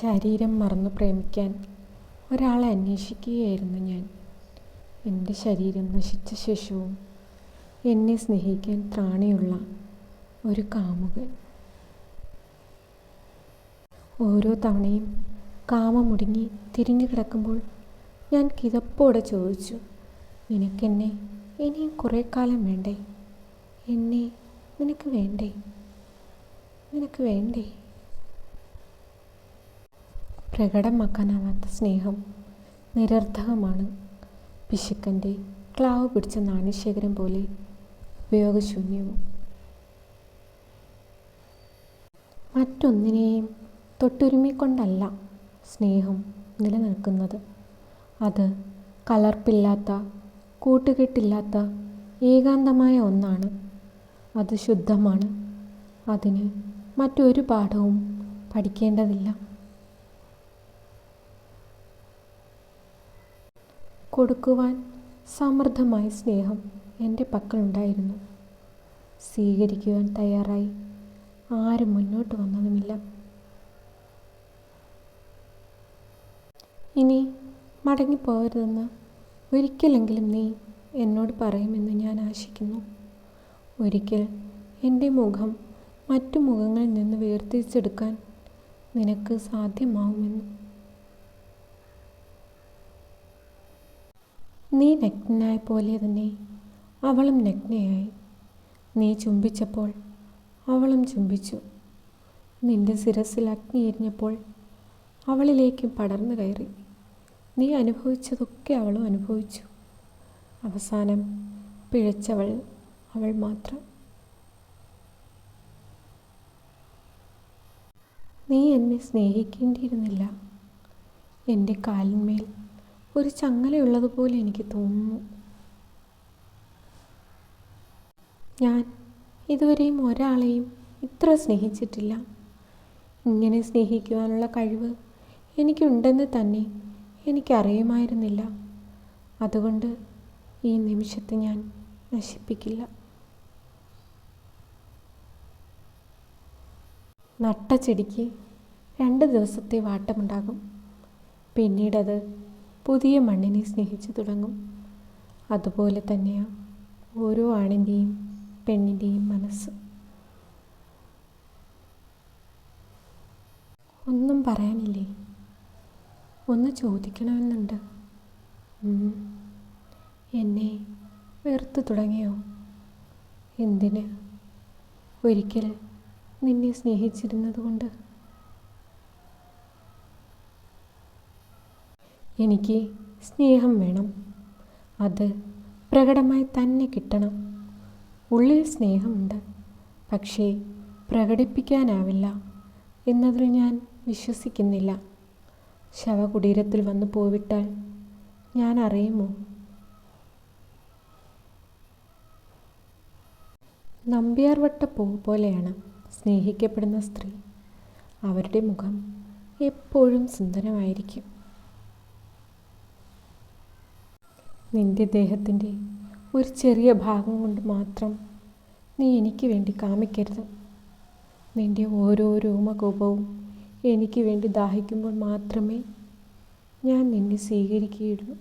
ശരീരം മറന്നു പ്രേമിക്കാൻ ഒരാളെ അന്വേഷിക്കുകയായിരുന്നു ഞാൻ. എന്റെ ശരീരം നശിച്ച ശേഷവും എന്നെ സ്നേഹിക്കാൻ ത്രാണിയുള്ള ഒരു കാമുകൻ. ഓരോ തവണയും കാമമുടുങ്ങി തിരിഞ്ഞു കിടക്കുമ്പോൾ ഞാൻ കിതപ്പോടെ ചോദിച്ചു നിനക്കെന്നെ ഇനിയും കുറേ കാലം വേണ്ടേ? എന്നെ നിനക്ക് വേണ്ടേ? നിനക്ക് വേണ്ടേ? പ്രകടമാക്കാനാവാത്ത സ്നേഹം നിരർത്ഥകമാണ്. പിശുക്കന്റെ ക്ലാവ് പിടിച്ച നാണ്യശേഖരം പോലെ ഉപയോഗശൂന്യവും. മറ്റൊന്നിനെയും തൊട്ടുരുമിക്കൊണ്ടല്ല സ്നേഹം നിലനിൽക്കുന്നത്. അത് കലർപ്പില്ലാത്ത കൂട്ടുകെട്ടില്ലാത്ത ഏകാന്തമായ ഒന്നാണ്. അത് ശുദ്ധമാണ്. അതിന് മറ്റൊരു പാഠവും പഠിക്കേണ്ടതില്ല. കൊടുക്കുവാൻ സമൃദ്ധമായ സ്നേഹം എന്റെ പക്കലുണ്ടായിരുന്നു. സ്വീകരിക്കുവാൻ തയ്യാറായി. ആരും മുന്നോട്ട് വന്നതുമില്ല. ഇനി മടങ്ങിപ്പോകരുതെന്ന് ഒരിക്കലെങ്കിലും നീ എന്നോട് പറയുമെന്ന് ഞാൻ ആശിക്കുന്നു. ഒരിക്കൽ എന്റെ മുഖം മറ്റു മുഖങ്ങളിൽ നിന്ന് വേർതിരിച്ചെടുക്കാൻ നിനക്ക് സാധ്യമാവുമെന്ന് നീ നഗ്നായ പോലെ തന്നെ അവളും നഗ്നയായി. നീ ചുംബിച്ചപ്പോൾ അവളും ചുംബിച്ചു. നിന്റെ ശിരസിൽ അഗ്നി എരിഞ്ഞപ്പോൾ അവളിലേക്കും പടർന്നു കയറി. നീ അനുഭവിച്ചതൊക്കെ അവളും അനുഭവിച്ചു. അവസാനം പിഴച്ചവൾ അവൾ മാത്രം. നീ എന്നെ സ്നേഹിക്കേണ്ടിയിരുന്നില്ല. എന്റെ കാലിന്മേൽ ഒരു ചങ്ങലയുള്ളതുപോലെ എനിക്ക് തോന്നുന്നു. ഞാൻ ഇതുവരെയും ഒരാളെയും ഇത്ര സ്നേഹിച്ചിട്ടില്ല. ഇങ്ങനെ സ്നേഹിക്കുവാനുള്ള കഴിവ് എനിക്കുണ്ടെന്ന് തന്നെ എനിക്കറിയുമായിരുന്നില്ല. അതുകൊണ്ട് ഈ നിമിഷത്തെ ഞാൻ നശിപ്പിക്കില്ല. നട്ട ചെടിക്ക് രണ്ട് ദിവസത്തെ വാട്ടമുണ്ടാകും. പിന്നീടത് പുതിയ മണ്ണിനെ സ്നേഹിച്ചു തുടങ്ങും. അതുപോലെ തന്നെയാണ് ഓരോ ആണിന്റെയും പെണ്ണിന്റെയും മനസ്സ്. ഒന്നും പറയാനില്ലേ? ഒന്ന് ചോദിക്കണമെന്നുണ്ട്. എന്നെ വെറുത്തു തുടങ്ങിയോ? എന്തിന്? ഒരിക്കൽ നിന്നെ സ്നേഹിച്ചിരുന്നത് കൊണ്ട്. എനിക്ക് സ്നേഹം വേണം. അത് പ്രകടമായി തന്നെ കിട്ടണം. ഉള്ളിൽ സ്നേഹമുണ്ട്. പക്ഷേ പ്രകടിപ്പിക്കാനാവില്ല എന്നതിൽ ഞാൻ വിശ്വസിക്കുന്നില്ല. ശവകുടീരത്തിൽ വന്നു പോവിട്ടാൽ ഞാൻ അറിയുമോ? നമ്പ്യാർ വട്ട പൂ പോലെയാണ് സ്നേഹിക്കപ്പെടുന്ന സ്ത്രീ. അവരുടെ മുഖം എപ്പോഴും സുന്ദരമായിരിക്കും. നിന്റെ ദേഹത്തിന്റെ ഒരു ചെറിയ ഭാഗം കൊണ്ട് മാത്രം നീ എനിക്ക് വേണ്ടി കാമിക്കരുത്. നിന്റെ ഓരോ രോമകൂപവും എനിക്ക് വേണ്ടി ദാഹിക്കുമ്പോൾ മാത്രമേ ഞാൻ നിന്നെ സ്വീകരിക്കുകയുള്ളൂ.